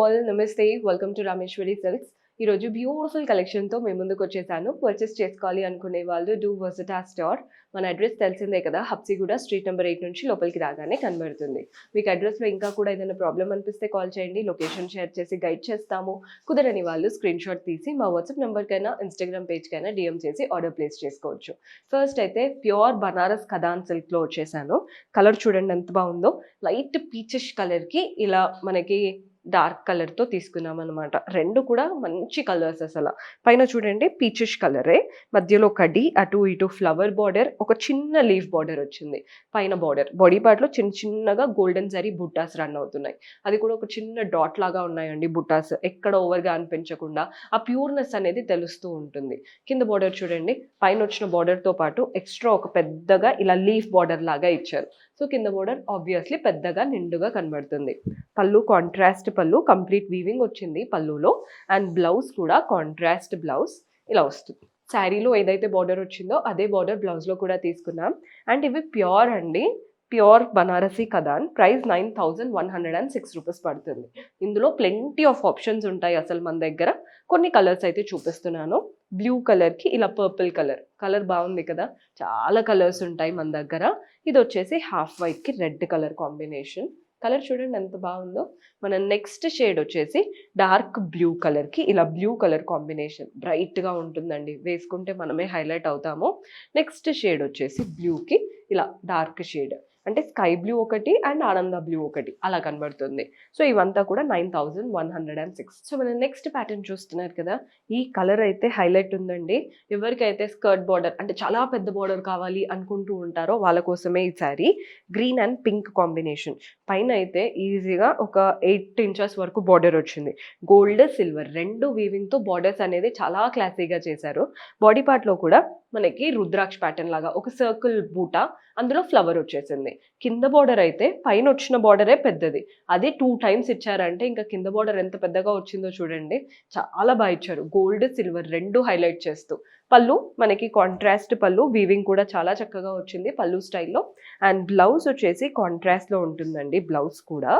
All నమస్తే welcome to Rameshwari silks ఈరోజు beautiful కలెక్షన్తో మేము ముందుకు వచ్చేసాను. పర్చేస్ చేసుకోవాలి అనుకునే వాళ్ళు డూ వర్సిటా స్టోర్ మన అడ్రస్ తెలిసిందే కదా హబ్సిగూడ స్ట్రీట్ నెంబర్ ఎయిట్ నుంచి లోపలికి రాగానే కనబడుతుంది. మీకు అడ్రస్లో ఇంకా కూడా ఏదైనా ప్రాబ్లం అనిపిస్తే కాల్ చేయండి లొకేషన్ షేర్ చేసి గైడ్ చేస్తాము. కుదరని వాళ్ళు స్క్రీన్ షాట్ తీసి మా వాట్సాప్ నెంబర్కైనా ఇన్స్టాగ్రామ్ పేజ్కైనా డిఎం చేసి ఆర్డర్ ప్లేస్ చేసుకోవచ్చు. ఫస్ట్ అయితే ప్యూర్ బనారస్ ఖదాన్ సిల్క్లో వచ్చేసాను. కలర్ చూడండి ఎంత బాగుందో. లైట్ పీచిష్ కలర్కి ఇలా మనకి డార్క్ కలర్తో తీసుకున్నాం అనమాట రెండు కూడా మంచి కలర్స్ అసలు. పైన చూడండి పీచిష్ కలరే. మధ్యలో కడి అటు ఇటు ఫ్లవర్ బార్డర్ ఒక చిన్న లీఫ్ బార్డర్ వచ్చింది. పైన బార్డర్. బాడీ పార్ట్లో చిన్న చిన్నగా గోల్డెన్ జరీ బుట్టాస్ రన్ అవుతున్నాయి. అది కూడా ఒక చిన్న డాట్ లాగా ఉన్నాయండి బుట్టాస్. ఎక్కడ ఓవర్గా అనిపించకుండా ఆ ప్యూర్నెస్ అనేది తెలుస్తూ ఉంటుంది. కింద బార్డర్ చూడండి. పైన వచ్చిన బార్డర్తో పాటు ఎక్స్ట్రా ఒక పెద్దగా ఇలా లీఫ్ బార్డర్ లాగా ఇచ్చారు. సో కింద బార్డర్ ఆబ్వియస్లీ పెద్దగా నిండుగా కనబడుతుంది. పళ్ళు కాంట్రాస్ట్ పళ్ళు కంప్లీట్ వీవింగ్ వచ్చింది పళ్ళులో. అండ్ బ్లౌజ్ కూడా కాంట్రాస్ట్ బ్లౌజ్ ఇలా వస్తుంది. శారీలో ఏదైతే బార్డర్ వచ్చిందో అదే బార్డర్ బ్లౌజ్లో కూడా తీసుకున్నాం. అండ్ ఇవి ప్యూర్ అండి. Pure Banarasi katan. Price nine thousand one hundred and six rupees పడుతుంది. ఇందులో ప్లెంటీ ఆఫ్ ఆప్షన్స్ ఉంటాయి అసలు మన దగ్గర. కొన్ని కలర్స్ అయితే చూపిస్తున్నాను. బ్లూ కలర్కి ఇలా పర్పుల్ కలర్ కలర్ బాగుంది కదా? చాలా కలర్స్ ఉంటాయి మన దగ్గర. ఇది వచ్చేసి హాఫ్ వైట్కి రెడ్ కలర్ కాంబినేషన్ కలర్ చూడండి ఎంత బాగుందో. మన నెక్స్ట్ షేడ్ వచ్చేసి డార్క్ బ్లూ కలర్కి ఇలా బ్లూ కలర్ కాంబినేషన్ బ్రైట్గా ఉంటుందండి. వేసుకుంటే మనమే హైలైట్ అవుతాము. నెక్స్ట్ షేడ్ వచ్చేసి బ్లూకి ఇలా డార్క్ షేడ్. అంటే స్కై బ్లూ ఒకటి అండ్ ఆనంద బ్లూ ఒకటి అలా కనబడుతుంది. సో ఇవంతా కూడా nine thousand one hundred and six. So మనం నెక్స్ట్ ప్యాటర్న్ చూస్తున్నారు కదా ఈ కలర్ అయితే హైలైట్ ఉందండి. ఎవరికైతే స్కర్ట్ బార్డర్ అంటే చాలా పెద్ద బార్డర్ కావాలి అనుకుంటూ ఉంటారో వాళ్ళ కోసమే ఈ sari green and pink combination పైన అయితే ఈజీగా ఒక ఎయిట్ ఇంచెస్ వరకు బార్డర్ వచ్చింది. గోల్డ్ సిల్వర్ రెండు వీవింగ్తో బార్డర్స్ అనేది చాలా క్లాసీగా చేశారు. బాడీ పార్ట్లో కూడా మనకి రుద్రాక్ష ప్యాటర్న్ లాగా ఒక సర్కిల్ బూట అందులో ఫ్లవర్ వచ్చేసింది. కింద బార్డర్ అయితే పైన వచ్చిన బార్డరే పెద్దది. అది టూ టైమ్స్ ఇచ్చారంటే ఇంకా కింద బార్డర్ ఎంత పెద్దగా వచ్చిందో చూడండి. చాలా బాగా ఇచ్చారు. గోల్డ్ సిల్వర్ రెండు హైలైట్ చేస్తూ. పళ్ళు మనకి కాంట్రాస్ట్ పళ్ళు వీవింగ్ కూడా చాలా చక్కగా వచ్చింది పళ్ళు స్టైల్లో అండ్ బ్లౌజ్ వచ్చేసి కాంట్రాస్ట్లో ఉంటుందండి బ్లౌజ్ కూడా.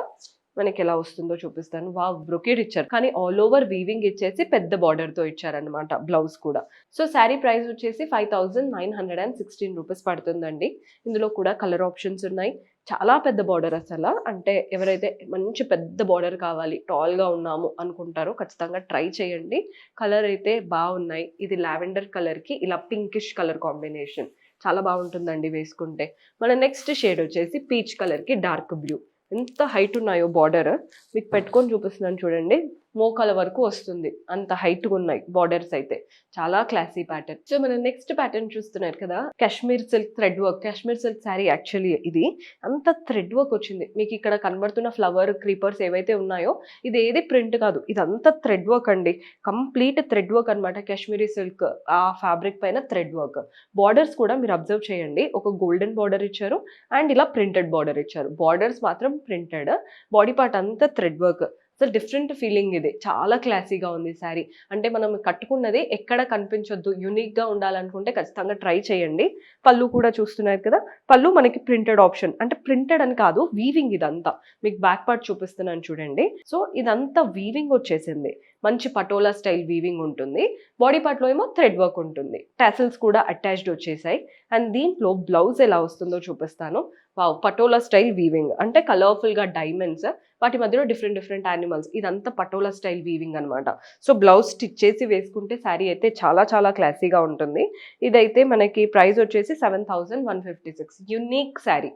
మనకి ఎలా వస్తుందో చూపిస్తాను. వా బ్రొకేడ్ ఇచ్చారు. కానీ ఆల్ ఓవర్ వీవింగ్ ఇచ్చేసి పెద్ద బార్డర్తో ఇచ్చారనమాట బ్లౌజ్ కూడా. సో శారీ ప్రైస్ వచ్చేసి five thousand nine hundred and sixteen rupees పడుతుందండి. ఇందులో కూడా కలర్ ఆప్షన్స్ ఉన్నాయి. చాలా పెద్ద బార్డర్ అసలు. అంటే ఎవరైతే మంచి పెద్ద బార్డర్ కావాలి టాల్గా ఉన్నాము అనుకుంటారో ఖచ్చితంగా ట్రై చేయండి. కలర్ అయితే బాగున్నాయి. ఇది లావెండర్ కలర్కి ఇలా పింకిష్ కలర్ కాంబినేషన్ చాలా బాగుంటుందండి వేసుకుంటే. మన నెక్స్ట్ షేడ్ వచ్చేసి పీచ్ కలర్కి డార్క్ బ్లూ ఎంత హైట్ ఉన్నాయో బార్డర్ మీకు పెట్టుకొని చూపిస్తున్నాను చూడండి. మోకాల వరకు వస్తుంది. అంత హైట్గా ఉన్నాయి బార్డర్స్ అయితే. చాలా క్లాసీ ప్యాటర్న్ సో మనం నెక్స్ట్ ప్యాటర్న్ చూస్తున్నారు కదా Kashmir silk thread work Kashmir silk sari actually ఇది. అంత థ్రెడ్ వర్క్ వచ్చింది. మీకు ఇక్కడ కనబడుతున్న ఫ్లవర్ క్రీపర్స్ ఏవైతే ఉన్నాయో ఇది ఏది ప్రింట్ కాదు. ఇదంతా థ్రెడ్ వర్క్ అండి. కంప్లీట్ థ్రెడ్ వర్క్ అనమాట కాశ్మీరీ సిల్క్ ఆ ఫ్యాబ్రిక్ పైన థ్రెడ్ వర్క్ బార్డర్స్ కూడా మీరు అబ్జర్వ్ చేయండి. ఒక గోల్డెన్ బార్డర్ ఇచ్చారు అండ్ ఇలా ప్రింటెడ్ బార్డర్ ఇచ్చారు. బార్డర్స్ మాత్రం ప్రింటెడ్ బాడీ పార్ట్ అంతా థ్రెడ్ వర్క్ అసలు డిఫరెంట్ ఫీలింగ్ ఇది. చాలా క్లాసీగా ఉంది శారీ అంటే మనం కట్టుకున్నది ఎక్కడ కనిపించొద్దు. యూనిక్గా ఉండాలనుకుంటే ఖచ్చితంగా ట్రై చేయండి. పళ్ళు కూడా చూస్తున్నారు కదా? పళ్ళు మనకి ప్రింటెడ్ ఆప్షన్ అంటే ప్రింటెడ్ అని కాదు వీవింగ్ ఇదంతా. మీకు బ్యాక్ పార్ట్ చూపిస్తున్నాను చూడండి. సో ఇదంతా వీవింగ్ వచ్చేసింది. మంచి పటోలా స్టైల్ వీవింగ్ ఉంటుంది. బాడీ పార్ట్లో ఏమో థ్రెడ్ వర్క్ ఉంటుంది. టాసిల్స్ కూడా అటాచ్డ్ వచ్చేసాయి. అండ్ దీంట్లో బ్లౌజ్ ఎలా వస్తుందో చూపిస్తాను. వావ్ పటోలా స్టైల్ వీవింగ్ అంటే కలర్ఫుల్గా డైమండ్స్ వాటి మధ్యలో డిఫరెంట్ డిఫరెంట్ యానిమల్స్ ఇదంతా పటోలా స్టైల్ వీవింగ్ అనమాట సో బ్లౌజ్ స్టిచ్ చేసి వేసుకుంటే శారీ అయితే చాలా చాలా క్లాసీగా ఉంటుంది. ఇదైతే మనకి ప్రైస్ వచ్చేసి seven thousand one fifty six unique sari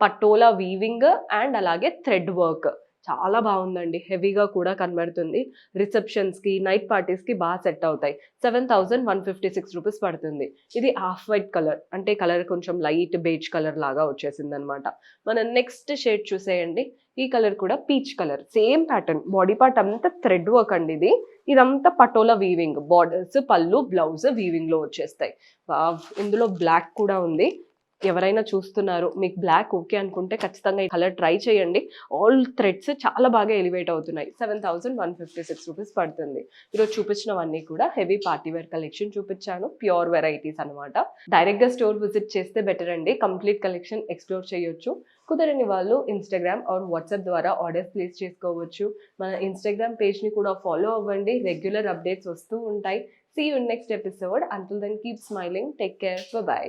patola weaving and అలాగే థ్రెడ్ వర్క్ చాలా బాగుందండి. హెవీగా కూడా కనబడుతుంది. రిసెప్షన్స్కి నైట్ పార్టీస్కి బాగా సెట్ అవుతాయి. Seven thousand one fifty six rupees పడుతుంది. ఇది హాఫ్ వైట్ కలర్ అంటే కలర్ కొంచెం లైట్ బేజ్ కలర్ లాగా వచ్చేసింది అనమాట మనం నెక్స్ట్ షేడ్ చూసేయండి. ఈ కలర్ కూడా peach colour. Same pattern. Body part అంతా థ్రెడ్ వర్క్ అండి ఇది. ఇదంతా పటోలా వీవింగ్. బార్డర్స్ పళ్ళు బ్లౌజ్ వీవింగ్లో వచ్చేస్తాయి. వావ్, ఇందులో బ్లాక్ కూడా ఉంది. ఎవరైనా చూస్తున్నారు మీకు బ్లాక్ ఓకే అనుకుంటే ఖచ్చితంగా ఈ కలర్ ట్రై చేయండి. ఆల్ థ్రెడ్స్ చాలా బాగా ఎలివేట్ అవుతున్నాయి. Seven thousand one fifty six rupees పడుతుంది. ఈరోజు చూపించినవన్నీ కూడా హెవీ పార్టీ వేర్ కలెక్షన్ చూపించాను. ప్యూర్ వెరైటీస్ అనమాట డైరెక్ట్గా స్టోర్ విజిట్ చేస్తే బెటర్ అండి. కంప్లీట్ కలెక్షన్ ఎక్స్ప్లోర్ చేయొచ్చు. కుదరని వాళ్ళు ఇన్స్టాగ్రామ్ ఆర్ వాట్సాప్ ద్వారా ఆర్డర్స్ ప్లేస్ చేసుకోవచ్చు. మన ఇన్స్టాగ్రామ్ పేజ్ని కూడా ఫాలో అవ్వండి. రెగ్యులర్ అప్డేట్స్ వస్తూ ఉంటాయి. See you next episode until then keep smiling take care bye